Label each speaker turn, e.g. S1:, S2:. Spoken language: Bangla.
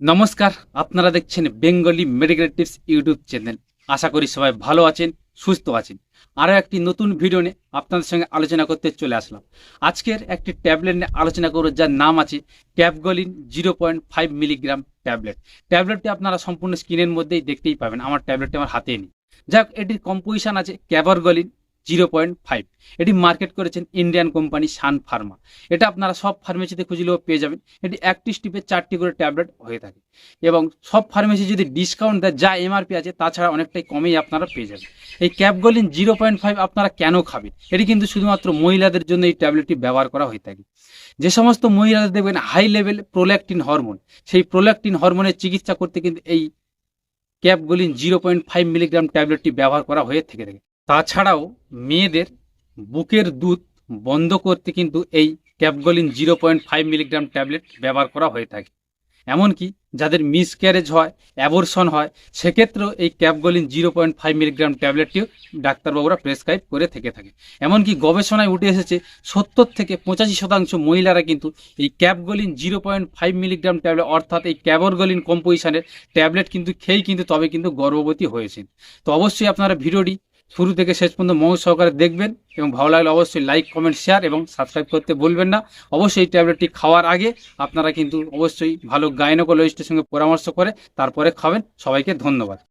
S1: নমস্কার, আপনারা দেখছেন Bengali medical tips YouTube channel. আশা করি সবাই ভালো আছেন, সুস্থ আছেন। আরও একটি নতুন ভিডিও নিয়ে আপনাদের সঙ্গে আলোচনা করতে চলে আসলাম। আজকের একটি ট্যাবলেট নিয়ে আলোচনা করব, যার নাম আছে Cabgolin zero point five milligram tablet. ট্যাবলেটটি আপনারা সম্পূর্ণ স্ক্রিনের মধ্যেই দেখতেই পাবেন, আমার ট্যাবলেটটি আমার হাতে নেই। যাক এটির কম্পোজিশন আছে ক্যাভারগলিন জিরো পয়েন্ট ফাইভ। এটি মার্কেট করেছেন ইন্ডিয়ান কোম্পানি সান ফার্মা। এটা আপনারা সব ফার্মেসিতে খুঁজলেও পেয়ে যাবেন। এটি একটি স্টিপে চারটি করে ট্যাবলেট হয়ে থাকে। এবং সব ফার্মেসি যদি ডিসকাউন্ট দেয়, যা এমআরপি আছে, তাছাড়া অনেকটাই কমেই আপনারা পেয়ে যাবেন। এই ক্যাপগলিন জিরো পয়েন্ট ফাইভ আপনারা কেন খাবেন? এটি কিন্তু শুধুমাত্র মহিলাদের জন্য এই ট্যাবলেটটি ব্যবহার করা হয়ে থাকে। যে সমস্ত মহিলাদের দেখবেন, হাই লেভেল প্রোল্যাক্টিন হরমোন। সেই প্রোল্যাক্টিন হরমোনের চিকিৎসা করতে কিন্তু এই Cabgolin zero point five milligram ট্যাবলেটটি ব্যবহার করা হয়ে থেকে থাকে। তাছাড়াও মেয়েদের বুকের দুধ বন্ধ করতে কিন্তু এই Cabgolin zero point five milligram tablet ব্যবহার করা হয়ে থাকে। এমনকি যাদের মিসক্যারেজ হয় অ্যাবর্শন হয়, সেক্ষেত্রেও এই Cabgolin zero point five milligram ট্যাবলেটটিও ডাক্তারবাবুরা প্রেসক্রাইব করে থেকে থাকে। এমনকি গবেষণায় উঠে এসেছে, সত্তর থেকে পঁচাশি শতাংশ মহিলারা কিন্তু এই Cabgolin zero point five milligram tablet অর্থাৎ এই ক্যাবরগলিন কম্পোজিশনের ট্যাবলেট কিন্তু খেয়েই কিন্তু তবে কিন্তু গর্ভবতী হয়েছেন। তো অবশ্যই আপনারা ভিডিওটি শুরু থেকে শেষ পর্যন্ত মৌ সহকারে দেখবেন এবং ভালো লাগলে অবশ্যই লাইক কমেন্ট শেয়ার এবং সাবস্ক্রাইব করতে বলবেন না। অবশ্যই এই ট্যাবলেটটি খাওয়ার আগে আপনারা কিন্তু অবশ্যই ভালো গাইনোকোলজিস্টের সঙ্গে পরামর্শ করে তারপরে খাবেন। সবাইকে ধন্যবাদ।